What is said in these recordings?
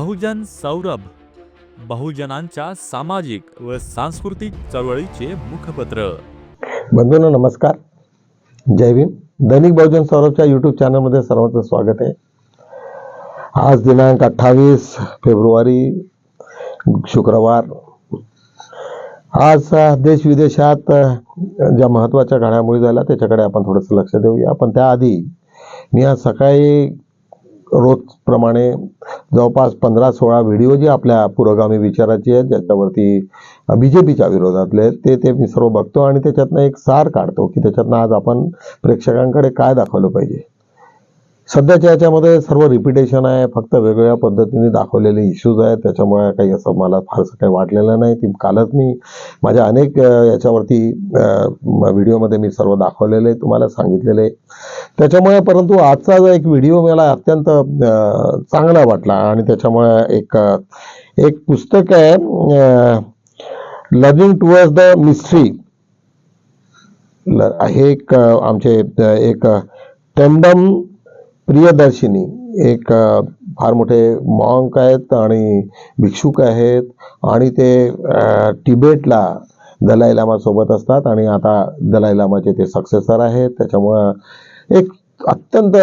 बहुजन सौरभ बहुजनांच्या सामाजिक व सांस्कृतिक चळवळीचे मुखपत्र. बंधूंनो नमस्कार. जय भीम. दैनिक बहुजन सौरभच्या यूट्यूब चॅनलमध्ये सर्वांचं स्वागत आहे. आज दिनांक अठ्ठावीस फेब्रुवारी शुक्रवार. आज देश विदेशात ज्या महत्त्वाच्या घडामोडी झाल्या त्याच्याकडे आपण थोडंसं लक्ष देऊया. पण त्याआधी मी आज सकाळी रोजप्रमाणे जवळपास पंधरा सोळा व्हिडिओ जे आपल्या पुरोगामी विचाराचे आहेत ज्याच्यावरती बी जे पीच्या विरोधातले आहेत, ते ते मी सर्व बघतो आणि त्याच्यातनं एक सार काढतो की त्याच्यातनं आज आपण प्रेक्षकांकडे काय दाखवलं पाहिजे. सध्याच्या याच्यामध्ये सर्व रिपिटेशन आहे फक्त वेगवेगळ्या पद्धतीने दाखवलेले इश्यूज आहेत. त्याच्यामुळे काही असं मला फारसं काही वाटलेलं नाही. ती कालच मी माझ्या अनेक याच्यावरती व्हिडिओमध्ये मी सर्व दाखवलेले तुम्हाला सांगितलेले. त्याच्यामुळे परंतु आजचा जो एक व्हिडिओ मला अत्यंत चांगला वाटला आणि त्याच्यामुळे एक एक पुस्तक आहे लर्निंग टुवर्ड्स द मिस्ट्री हे एक आमचे एक टेंडम प्रियदर्शिनी एक फार मोठे मॉंक आहेत आणि भिक्षुक आहेत आणि ते तिबेटला दलाई लामा सोबत असतात आणि आता दलाई लामाचे ते सक्सेसर आहेत. त्याच्यामुळं एक अत्यंत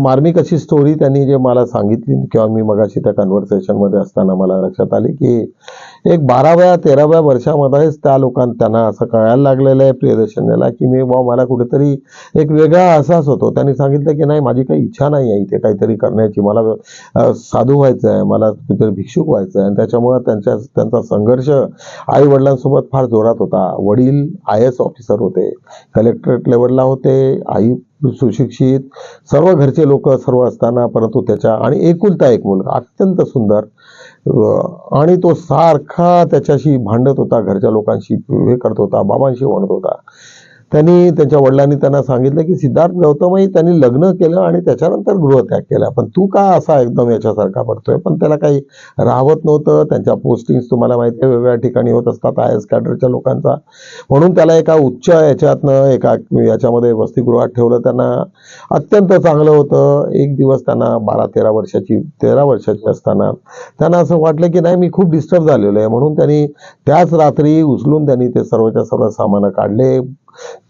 मार्मिक अशी स्टोरी त्यांनी जे मला सांगितली किंवा मी मगाशी त्या कन्व्हर्सेशनमध्ये असताना मला लक्षात आली की एक बाराव्या तेराव्या वर्षामध्येच त्या लोकांना त्यांना असं कळायला लागलेलं आहे प्रियदर्शनला की मी बा मला कुठेतरी एक वेगळा अहसास होतो. त्यांनी सांगितलं की नाही माझी काही इच्छा नाही आहे इथे काहीतरी करण्याची. मला साधू व्हायचं आहे मला कुठेतरी भिक्षुक व्हायचं आहे. आणि त्याच्यामुळे त्यांच्या त्यांचा संघर्ष आई वडिलांसोबत फार जोरात होता. वडील आय एस ऑफिसर होते कलेक्टरेट लेवलला होते आई सुशिक्षित सर्व घरचे लोक सर्व असताना परंतु त्याच्या आणि एकुलता एक मुलगा अत्यंत सुंदर आणि तो सारखा त्याच्याशी भांडत होता घरच्या लोकांशी हे करत होता बाबांशी म्हणत होता. त्यांनी त्यांच्या वडिलांनी त्यांना सांगितलं की सिद्धार्थ गौतमही त्यांनी लग्न केलं आणि त्याच्यानंतर गृहत्याग केला. पण तू का असा एकदम याच्यासारखा पडतोय? पण त्याला काही राहत नव्हतं. त्यांच्या पोस्टिंग्स तुम्हाला माहिती आहे वेगवेगळ्या ठिकाणी होत असतात आय एस कॅडरच्या लोकांचा. म्हणून त्याला एका उच्च याच्यातनं एका याच्यामध्ये वसतिगृहात ठेवलं. त्यांना अत्यंत चांगलं होतं. एक दिवस त्यांना बारा तेरा वर्षाची तेरा वर्षाची असताना त्यांना असं वाटलं की नाही मी खूप डिस्टर्ब झालेलो आहे. म्हणून त्यांनी त्याच रात्री उचलून त्यांनी ते सर्वच्या सर्व सामानं काढले.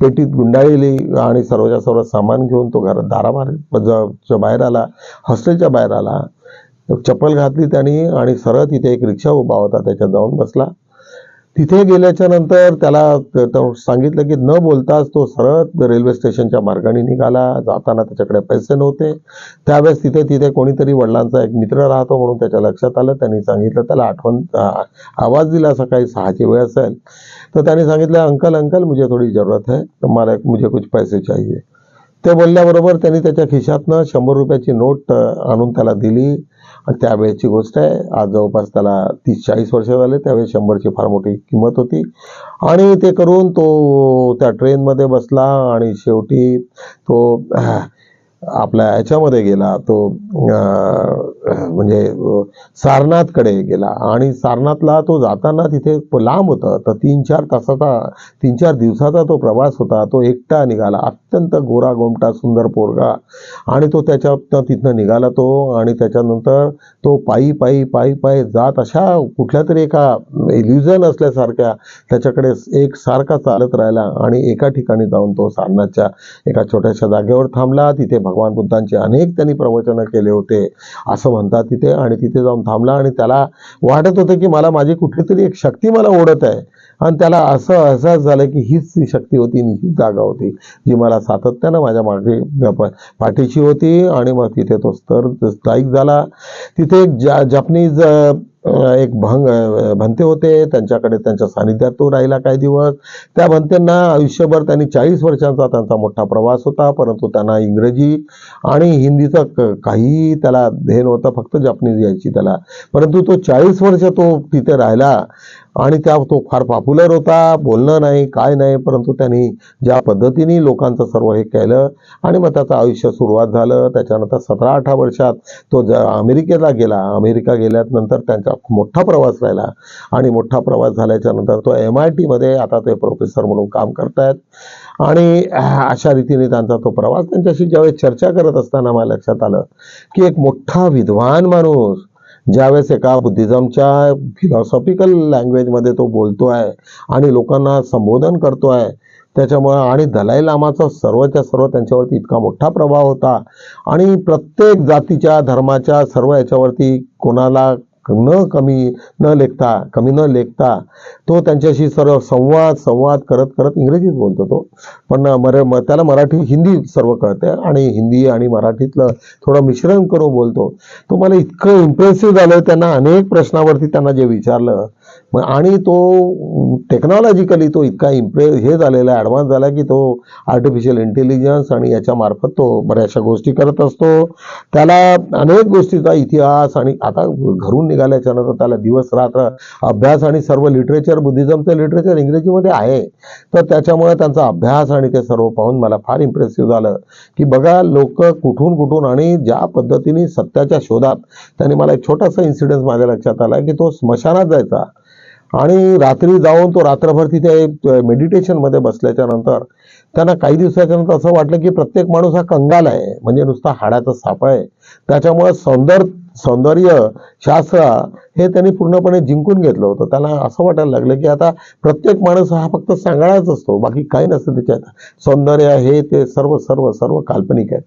पेटीत गुंडाळली आणि सर्वच्या सर्व सामान घेऊन तो घरात दाराबाहेर बाहेर आला हॉस्टेलच्या बाहेर आला. चप्पल घातली त्यांनी आणि सरळ तिथे एक रिक्षा उभा होता त्याच्यात जाऊन बसला. तिथे गेल्याच्यानंतर त्याला सांगितलं की न बोलताच तो सरळ रेल्वे स्टेशनच्या मार्गाने निघाला. जाताना त्याच्याकडे पैसे नव्हते. त्यावेळेस तिथे तिथे कोणीतरी वडिलांचा एक मित्र राहतो म्हणून त्याच्या लक्षात आलं. त्यांनी सांगितलं त्याला आठवण आवाज दिला सकाळी सहाची वेळ असेल. तर त्यांनी सांगितलं अंकल अंकल मुझे थोडी जरूरत आहे तर मला मुझे कुछ पैसे चाहिए. ते बोलल्याबरोबर त्यांनी त्याच्या खिशातनं शंभर रुपयाची नोट आणून त्याला दिली. त्यावेळेची गोष्ट आहे आज जवळपास त्याला तीस चाळीस वर्ष झाले त्यावेळेस शंभरची फार मोठी किंमत होती. आणि ते करून तो त्या ट्रेनमध्ये बसला आणि शेवटी तो आपल्या याच्यामध्ये गेला तो म्हणजे सारनाथकडे गेला. आणि सारनाथला तो जाताना तिथे लांब होतं. तर तीन चार तासाचा तीन चार दिवसाचा तो प्रवास होता. तो एकटा निघाला. अत्यंत गोरा गोमटा सुंदर पोरगा. आणि तो त्याच्यातनं तिथनं निघाला तो. आणि त्याच्यानंतर तो पायी पायी पायी पायी जात अशा कुठल्या तरी एका इल्युजन असल्यासारख्या त्याच्याकडे एक सारखा चालत राहिला. आणि एका ठिकाणी जाऊन तो सारनाथच्या एका छोट्याशा जागेवर थांबला. तिथे भगवान बुद्धांचे अनेक त्यांनी प्रवचनं केले होते असं म्हणतात तिथे. आणि तिथे जाऊन थांबला आणि त्याला वाटत होतं की मला माझी कुठलीतरी एक शक्ती मला ओढत आहे. आणि त्याला असं अहसास झालं की हीच ती शक्ती होती आणि हीच जागा होती जी मला सातत्यानं माझ्या मागे पाठीची पाठीशी होती. आणि मग तिथे तो स्तर स्थायिक झाला. तिथे एक जा जपनीज एक भंग भंते होते. त्यांच्याकडे त्यांच्या सानिध्यात तो राहिला काही दिवस. त्या भंतेंना आयुष्यभर त्यांनी चाळीस वर्षांचा त्यांचा मोठा प्रवास होता. परंतु त्यांना इंग्रजी आणि हिंदीचं क- त्याला ध्येय नव्हतं. फक्त जपनीज यायची त्याला. परंतु तो चाळीस वर्ष तो तिथे राहिला आणि त्या तो फार पॉप्युलर होता. बोलणं नाही काय नाही. परंतु त्यांनी ज्या पद्धतीने लोकांचं सर्व हे केलं आणि मग त्याचं आयुष्य सुरुवात झालं. त्याच्यानंतर सतरा अठरा वर्षात तो ज अमेरिकेला गेला. अमेरिका गेल्यानंतर त्यांच्या मोठा प्रवास राहिला. आणि मोठा प्रवास झाल्याच्यानंतर तो एम आय टीमध्ये आता ते प्रोफेसर म्हणून काम करतायत. आणि अशा रीतीने त्यांचा तो प्रवास त्यांच्याशी ज्यावेळेस चर्चा करत असताना मला लक्षात आलं की एक मोठा विद्वान माणूस ज्यावेळेस एका बुद्धिझमच्या फिलॉसॉफिकल लँग्वेजमध्ये तो बोलतो आहे आणि लोकांना संबोधन करतो आहे त्याच्यामुळं आणि दलाई लामाचा सर्वच्या सर्व त्यांच्यावरती इतका मोठा प्रभाव होता. आणि प्रत्येक जातीच्या धर्माच्या सर्व याच्यावरती कोणाला न कमी न लेखता कमी न लेखता तो त्यांच्याशी सर्व संवाद संवाद करत करत इंग्रजीत बोलतो तो. पण मर म- त्याला मराठी हिंदी सर्व कळते आणि हिंदी आणि मराठीतलं थोडं मिश्रण करून बोलतो. तो मला इतकं इम्प्रेसिव्ह झालं त्यांना अनेक प्रश्नावरती त्यांना जे विचारलं मग आणि तो टेक्नॉलॉजिकली तो इतका इम्प्रे हे झालेला आहे ॲडव्हान्स झाला की तो आर्टिफिशियल इंटेलिजन्स आणि याच्या मार्फत तो बऱ्याचशा गोष्टी करत असतो. त्याला अनेक गोष्टीचा इतिहास आणि आता घरून निघाल्याच्या नंतर त्याला दिवस रात्र अभ्यास आणि सर्व लिटरेचर बुद्धिझमचं लिटरेचर इंग्रजीमध्ये आहे. तर त्याच्यामुळे त्यांचा अभ्यास आणि ते सर्व पाहून मला फार इम्प्रेसिव्ह झालं की बघा लोक कुठून कुठून आणि ज्या पद्धतीने सत्याच्या शोधात त्यांनी मला एक छोटासा इन्सिडेंट माझ्या लक्षात आला की तो स्मशानात जायचा. आणि रात्री जाऊन तो रात्रभर तिथे मेडिटेशनमध्ये बसल्याच्या नंतर त्यांना काही दिवसाच्या नंतर असं वाटलं की प्रत्येक माणूस हा कंगाल आहे. म्हणजे नुसता हाडाचा सापळ आहे. त्याच्यामुळे सौंदर्य सौंदर्य शास्त्र हे त्यांनी पूर्णपणे जिंकून घेतलं होतं. त्याला असं वाटायला लागलं की आता प्रत्येक माणूस हा फक्त सांगाळाच असतो. बाकी काही नसतं त्याच्यात. सौंदर्य हे ते सर्व सर्व सर्व काल्पनिक आहेत.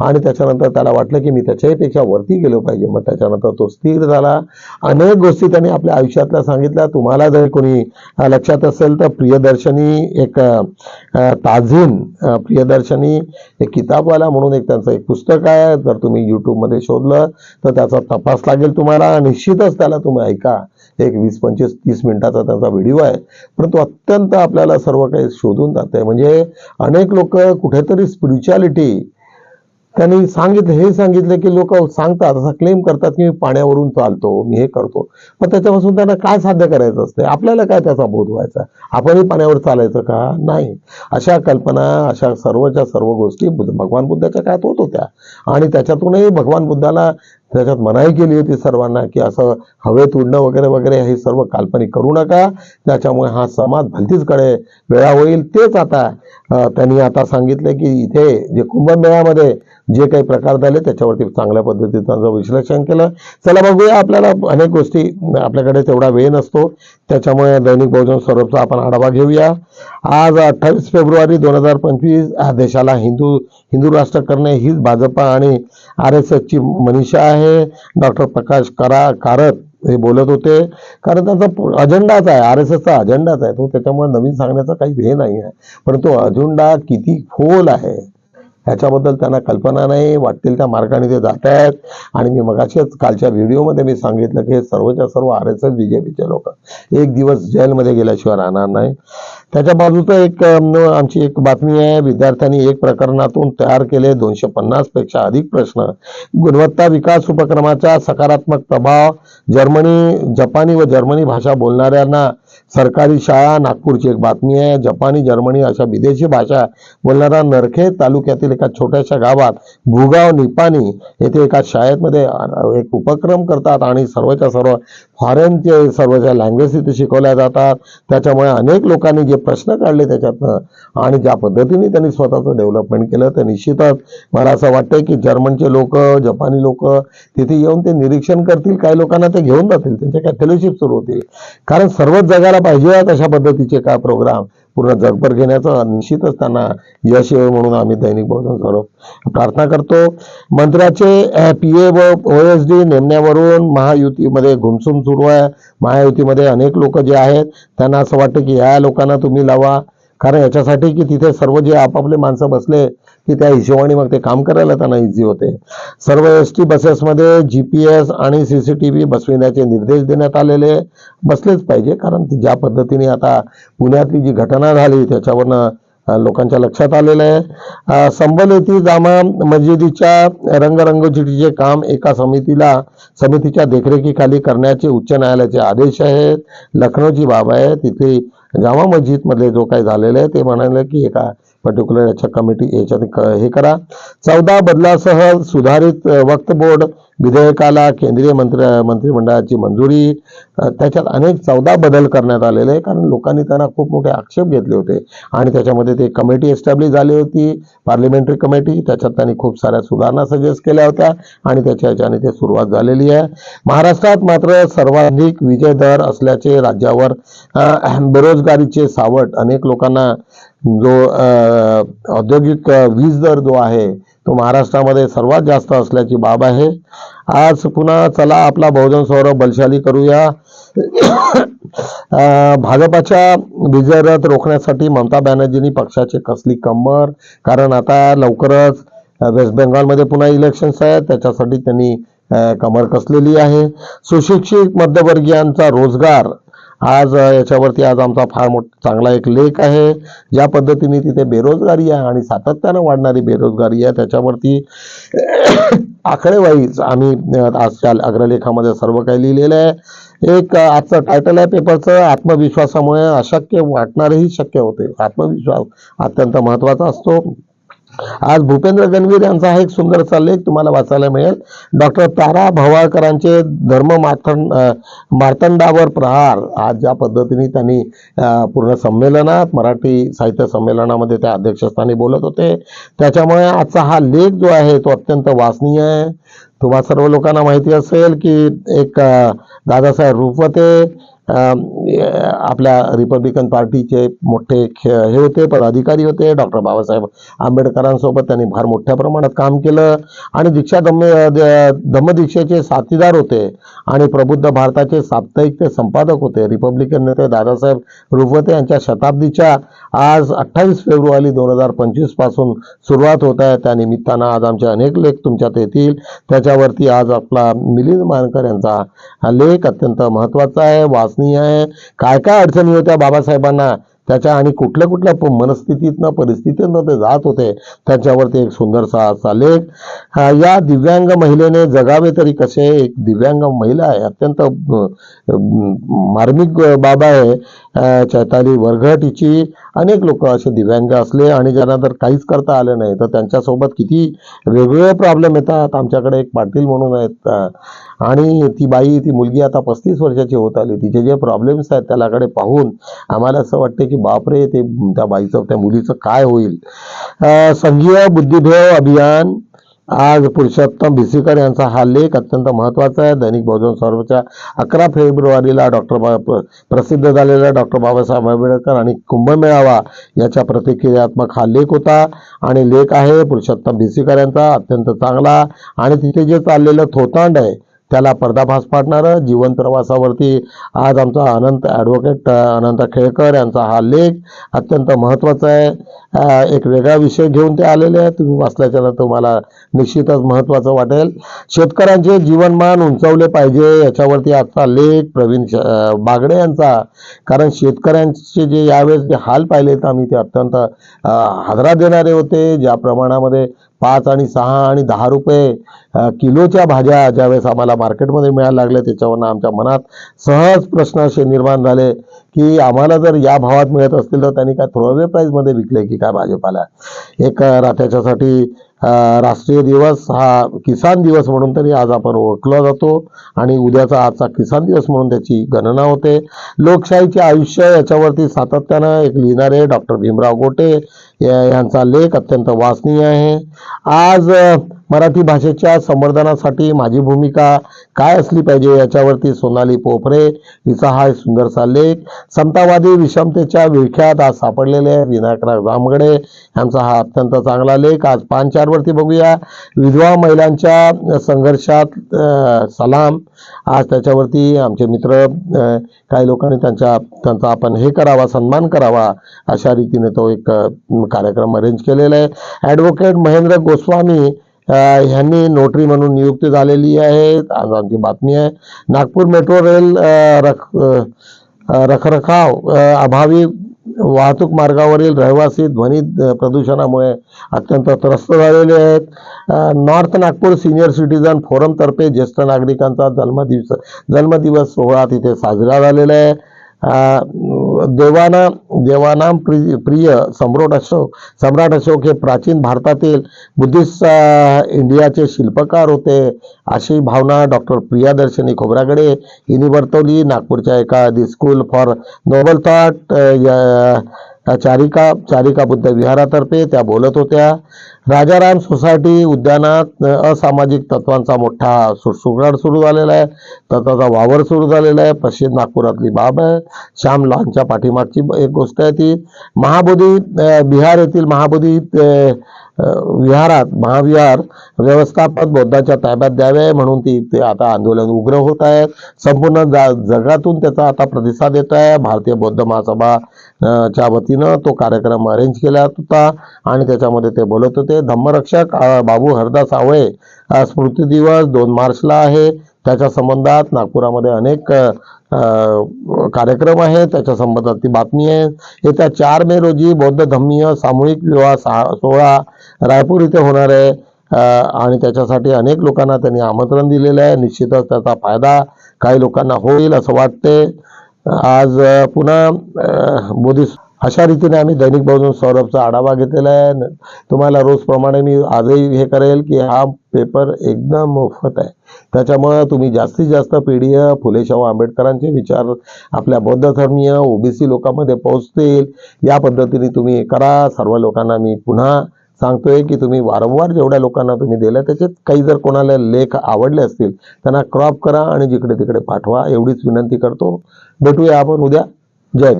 आणि त्याच्यानंतर त्याला वाटलं की मी त्याच्याहीपेक्षा वरती गेलो पाहिजे. मग त्याच्यानंतर तो स्थिर झाला. अनेक गोष्टी त्यांनी आपल्या आयुष्यातल्या सांगितल्या. तुम्हाला जर कोणी लक्षात असेल तर प्रियदर्शनी एक ताझीन प्रियदर्शनी एक किताबवाला म्हणून एक त्यांचं एक पुस्तक आहे. जर तुम्ही यूट्यूबमध्ये शोधलं तर त्याचा तपास लागेल तुम्हाला. निश्चितच त्याला तुम्ही ऐका. एक वीस पंचवीस तीस मिनिटाचा त्याचा व्हिडिओ आहे. परंतु अत्यंत आपल्याला सर्व काही शोधून जाते म्हणजे अनेक लोक कुठेतरी स्पिरिच्युअलिटी त्यांनी सांगितलं हे सांगितलं की लोक सांगतात असा क्लेम करतात की मी पाण्यावरून चालतो मी हे करतो. पण त्याच्यापासून त्यांना काय साध्य करायचं असते? आपल्याला काय त्याचा बोध व्हायचा? आपणही पाण्यावर चालायचं का? नाही. अशा कल्पना अशा सर्वच्या सर्व गोष्टी भगवान बुद्धाच्या काळात होत होत्या. आणि त्याच्यातूनही भगवान बुद्धाला त्याच्यात मनाई केली होती सर्वांना की असं हवेत उडणं वगैरे वगैरे हे सर्व काल्पनिक करू नका. त्याच्यामुळे हा समाज भलतीचकडे वेळा होईल. तेच आता त्यांनी आता सांगितले की इथे जे कुंभमेळ्यामध्ये जे काही प्रकार झाले त्याच्यावरती चांगल्या पद्धतीचं त्यांचं विश्लेषण केलं. चला बघूया आपल्याला अनेक गोष्टी आपल्याकडे तेवढा वेळ नसतो. त्याच्यामुळे दैनिक बहुजन स्वरूपचा आपण आढावा घेऊया. आज अठ्ठावीस फेब्रुवारी दोन हजार पंचवीस देशाला हिंदू हिंदू राष्ट्र करणे हीच भाजपा आणि आर एस एसची मनीषा आहे. डॉक्टर प्रकाश करा कारत हे बोलत होते. कारण त्यांचा अजेंडाच आहे आर एस एसचा अजेंडाच आहे. तो त्याच्यामुळे नवीन सांगण्याचा काही हे नाही आहे. परंतु अजेंडा किती खोल आहे ह्याच्याबद्दल त्यांना कल्पना नाही. वाटतील त्या मार्गाने ते जात आहेत. आणि मी मगाशीच कालच्या व्हिडिओमध्ये मी सांगितलं की सर्वच्या सर्व आर एस एस बीजेपीचे लोक एक दिवस जेलमध्ये गेल्याशिवाय राहणार नाही त्याच्या बाजूचं एक आमची एक बातमी आहे. विद्यार्थ्यांनी एक प्रकरणातून तयार केले दोनशे पन्नासपेक्षा अधिक प्रश्न. गुणवत्ता विकास उपक्रमाचा सकारात्मक प्रभाव जर्मनी जपानी व जर्मनी भाषा बोलणाऱ्यांना सरकारी शाळा नागपूरची एक बातमी आहे. जपानी जर्मनी अशा विदेशी भाषा बोलणारा नरखे तालुक्यातील एका छोट्याशा गावात भूगाव निपाणी येथे एका शाळेमध्ये एक उपक्रम करतात आणि सर्वच्या सर्व फॉरेनचे सर्व ज्या लँग्वेज तिथे शिकवल्या जातात. त्याच्यामुळे अनेक लोकांनी जे प्रश्न काढले त्याच्यातनं आणि ज्या पद्धतीने त्यांनी स्वतःचं डेव्हलपमेंट केलं ते निश्चितच मला असं वाटतंय की जर्मनचे लोक जपानी लोक तिथे येऊन ते निरीक्षण करतील. काही लोकांना ते घेऊन जातील. त्यांच्या काय फेलोशिप सुरू होतील. कारण सर्वच जगाला पाहिजे अशा पद्धतीचे काय प्रोग्राम पूर्ण जगभर घेण्याचा निश्चितच त्यांना यश येईल म्हणून आम्ही दैनिक बहुजन स्वरूप प्रार्थना करतो. मंत्र्याचे पी ए व ओ एस डी नेमण्यावरून महायुतीमध्ये घुमसुम सुरू आहे. महायुतीमध्ये अनेक लोक जे आहेत त्यांना असं वाटतं की ह्या लोकांना तुम्ही लावा. कारण याच्यासाठी की तिथे सर्व जे आपापले माणसं बसले की त्या हिशोबाने मग ते काम करायला त्यांना इझी होते. सर्व एस टी बसेसमध्ये जी पी एस आणि सी सी टी व्ही बसविण्याचे निर्देश देण्यात आलेले बसलेच पाहिजे. कारण ती ज्या पद्धतीने आता पुण्यातली जी घटना झाली त्याच्यावरनं लोकांच्या लक्षात आलेलं आहे. अ, संबल येथील जामा मस्जिदीच्या रंगरंगोटीचे काम एका समितीला समितीच्या देखरेखीखाली करण्याचे उच्च न्यायालयाचे आदेश आहेत. लखनौची बाब आहे. तिथे जामा मस्जिदमधले जो काही झालेलं आहे ते म्हणाले की एका पर्टिक्युलर याच्या कमिटी याच्यात क- हे करा. चौदा बदलासह सुधारित वक्त बोर्ड विधेयकाला केंद्रीय मंत्र मंत्रिमंडळाची मंजुरी त्याच्यात अनेक चौदा बदल करण्यात आलेले आहे कारण लोकांनी त्यांना खूप मोठे आक्षेप घेतले होते. आणि त्याच्यामध्ये ते कमिटी एस्टॅब्लिश झाली होती. पार्लिमेंटरी कमिटी त्याच्यात त्यांनी खूप साऱ्या सुधारणा सजेस्ट केल्या होत्या. आणि त्याच्या ह्याच्याने ते सुरुवात झालेली आहे. महाराष्ट्रात मात्र सर्वाधिक विजय दर असल्याचे राज्यावर बेरोजगारीचे सावट अनेक लोकांना जो औद्योगिक वीज दर जो आहे तो महाराष्ट्रामध्ये सर्वात जास्त असल्याची बाब आहे. आज पुन्हा चला आपला बहुजन सौरभ बलशाली करूया. भाजपाच्या विजयरथ रोखण्यासाठी ममता बॅनर्जींनी पक्षाचे कसली कंबर? कारण आता लवकरच वेस्ट बेंगॉलमध्ये पुन्हा इलेक्शन्स आहेत. त्याच्यासाठी त्यांनी कमर कसलेली आहे? सुशिक्षित मध्यमवर्गीयांचा रोजगार आज याच्यावरती आज आमचा फार मोठा चांगला एक लेख आहे. ज्या पद्धतीने तिथे बेरोजगारी आहे आणि सातत्यानं वाढणारी बेरोजगारी आहे त्याच्यावरती आकडेवाईज आम्ही आजच्या अग्रलेखामध्ये सर्व काही लिहिलेलं आहे. एक आजचं टायटल आहे पेपरचं आत्मविश्वासामुळे अशक्य वाटणारेही शक्य होते. आत्मविश्वास अत्यंत महत्त्वाचा असतो. आज भूपेंद्र गणवीर यांचा हा एक सुंदरसा लेख तुम्हाला वाचायला मिळेल. डॉक्टर तारा भवाळकरांचे धर्म मार्थंड मार्तंडावर प्रहार. आज ज्या पद्धतीने त्यांनी पूर्ण संमेलनात मराठी साहित्य संमेलनामध्ये त्या अध्यक्षस्थानी बोलत होते. त्याच्यामुळे आजचा हा लेख जो आहे तो अत्यंत वाचनीय आहे. तुम्हा सर्व लोकांना माहिती असेल की एक दादासाहेब रुपवते आपल्या रिपब्लिकन पार्टीचे मोठे खे- हे होते पदाधिकारी होते डॉक्टर बाबासाहेब आंबेडकरांसोबत त्यांनी फार मोठ्या प्रमाणात काम केलं. आणि दीक्षा धम्म द- धम्मदीक्षेचे साथीदार होते आणि प्रबुद्ध भारताचे साप्ताहिक ते संपादक होते. रिपब्लिकन नेते दादासाहेब रुपवते यांच्या शताब्दीच्या आज अठ्ठावीस फेब्रुवारी दोन हजार पंचवीसपासून सुरुवात होत आहे. त्या निमित्तानं आज आमचे अनेक लेख तुमच्यात येतील. त्याच्यावरती आज आपला मिलिंद मानकर यांचा लेख अत्यंत महत्त्वाचा आहे. वाचनीय आहे. काय काय अडचणी होत्या बाबासाहेबांना? त्याच्या आणि कुठल्या कुठल्या मनस्थितीतनं परिस्थितीतनं ते जात होते. त्यांच्यावरती एक सुंदरसा असा लेख. या दिव्यांग महिलेने जगावे तरी कसे? एक दिव्यांग महिला आहे. अत्यंत मार्मिक बाबा आहे. चैताली वरघट हिची अनेक लोक असे दिव्यांग असले आणि ज्यांना जर काहीच करता आलं नाही. तर त्यांच्यासोबत किती वेगवेगळे प्रॉब्लेम येतात. आमच्याकडे एक पाटील म्हणून आहेत. आणि ती बाई ती मुलगी आता पस्तीस वर्षाची होत आली. तिचे जे प्रॉब्लेम्स आहेत त्यालाकडे पाहून आम्हाला असं वाटते की बापरे ते त्या बाईचं त्या मुलीचं काय होईल? संघीय बुद्धिभेव अभियान आज पुरुषोत्तम भिसीकर यांचा हा लेख अत्यंत महत्त्वाचा आहे. दैनिक बहुजन सौरभच्या अकरा फेब्रुवारीला डॉक्टर बा प्र- प्रसिद्ध झालेला डॉक्टर बाबासाहेब आंबेडकर आणि कुंभमेळावा याच्या प्रतिक्रियात्मक हा लेख होता. आणि लेख आहे पुरुषोत्तम भिसीकर यांचा अत्यंत चांगला. आणि तिथे जे चाललेलं थोतांड आहे त्याला पर्दाभास पाडणारं जीवन प्रवासावरती आज आमचा अनंत ॲडव्होकेट अनंत खेळकर यांचा हा लेख अत्यंत महत्त्वाचा आहे. एक वेगळा विषय घेऊन ते आलेले आहे तुम्ही वाचल्याच्या तुम्हाला निश्चितच महत्त्वाचं वाटेल. शेतकऱ्यांचे जीवनमान उंचावले पाहिजे याच्यावरती आजचा लेख प्रवीण श- बागडे यांचा. कारण शेतकऱ्यांचे जे यावेळेस जे हाल पाहिले तर आम्ही ते अत्यंत हादरा देणारे होते. ज्या प्रमाणामध्ये पाच आणि सहा आणि दहा रुपये किलोच्या भाज्या ज्यावेळेस आम्हाला मार्केटमध्ये मिळायला लागल्या त्याच्यावरनं आमच्या मनात सहज प्रश्न असे निर्माण झाले की आम्हाला जर या भावात मिळत असतील तर त्यांनी काय थ्रोअवे प्राईजमध्ये विकले की काय भाजीपाला. एक त्याच्यासाठी राष्ट्रीय दिवस हा किसान दिवस म्हणून तरी आज आपण ओळखला जातो आणि उद्याचा आजचा किसान दिवस म्हणून त्याची गणना होते. लोकशाहीचे आयुष्य याच्यावरती सातत्यानं एक लिहिणारे डॉक्टर भीमराव गोटे यांचा लेख अत्यंत वाचनीय आहे. आज मराठी भाषेच्या संवर्धनासाठी माझी भूमिका काय असली पाहिजे याच्यावरती सोनाली पोफरे हिचा हा सुंदरसा लेख. समतावादी विषमतेच्या विळख्यात आज सापडलेले विनायकराव जामगडे यांचा हा अत्यंत चांगला लेख. आज पान चारवरती बघूया. विधवा महिलांच्या संघर्षात सलाम. आज त्याच्यावरती आमचे मित्र काही लोकांनी त्यांच्या त्यांचा आपण हे करावा सन्मान करावा अशा रीतीने तो एक कार्यक्रम अरेंज केलेला आहे. ॲडव्होकेट महेंद्र गोस्वामी ह्यांनी नोटरी म्हणून नियुक्ती झालेली आहे. आज आमची बातमी आहे. नागपूर मेट्रो रेल रख रखरखाव अभावी वाहतूक मार्गावरील रहिवासी ध्वनी प्रदूषणामुळे अत्यंत त्रस्त झालेले आहेत. नॉर्थ नागपूर सिनियर सिटीजन फोरमतर्फे ज्येष्ठ नागरिकांचा जन्मदिवस जन्मदिवस सोहळा तिथे साजरा झालेला आहे. देवाना देवाना प्रिय प्रिय सम्राट अशोक सम्राट अशोक हे प्राचीन भारतातील बुद्धिस्ट इंडियाचे शिल्पकार होते. अशी भावना डॉक्टर प्रियादर्शनी खोबरागडे हिने वर्तवली नागपूरच्या एका the school for noble thought Charika Charika Buddha विहारातर्फे त्या बोलत होत्या. राजाराम सोसायटी उद्यानात असामाजिक तत्वांचा मोठा सुटसुटाट सुरू झालेला आहे. तत्वाचा वावर सुरू झालेला आहे. पश्चिम नागपुरातली बाब आहे. श्याम लॉनच्या पाठीमागची एक गोष्ट आहे ती. महाबोधी बिहार येथील महाबोधी विहारात महाविहार व्यवस्थापन बौद्धाच्या ताब्यात द्यावे म्हणून ती ते आता आंदोलन उग्र होत आहे संपूर्ण जा- जगातून त्याचा आता प्रतिसाद येत आहे. भारतीय बौद्ध महासभा च्या वतीनं तो कार्यक्रम अरेंज केला होता आणि त्याच्यामध्ये ते बोलत होते. धम्मरक्षक बाबू हरदास सावळे स्मृती दिवस दोन मार्चला आहे. त्याच्या संबंधात नागपुरामध्ये अनेक कार्यक्रम आहेत. त्याच्या संबंधात ती बातमी आहे. येत्या चार मे रोजी बौद्ध धम्मीय सामूहिक विवाह सोहळा रायपूर इथे होणार आहे. आणि त्याच्यासाठी अनेक लोकांना त्यांनी आमंत्रण दिलेलं आहे. निश्चितच त्याचा फायदा काही लोकांना होईल असं वाटते. आज पुन्हा मोदी अशा रीतीने आम्ही दैनिक बहुजन सौरभचा आढावा घेतलेला आहे. तुम्हाला रोजप्रमाणे मी आजही हे करेल की हा पेपर एकदम मोफत आहे. त्याच्यामुळं तुम्ही जास्तीत जास्त P D F Phule Shahu आंबेडकरांचे विचार आपल्या बौद्ध धर्मीय ओबीसी लोकांमध्ये पोहोचतील. या पद्धतीने तुम्ही करा. सर्व लोकांना मी पुन्हा सांगतोय की तुम्ही वारंवार जेवढ्या लोकांना तुम्ही दिल्या त्याच्यात काही जर कोणाला लेख आवडले असतील त्यांना क्रॉप करा आणि जिकडे तिकडे पाठवा. एवढीच विनंती करतो. भेटूया आपण उद्या. जय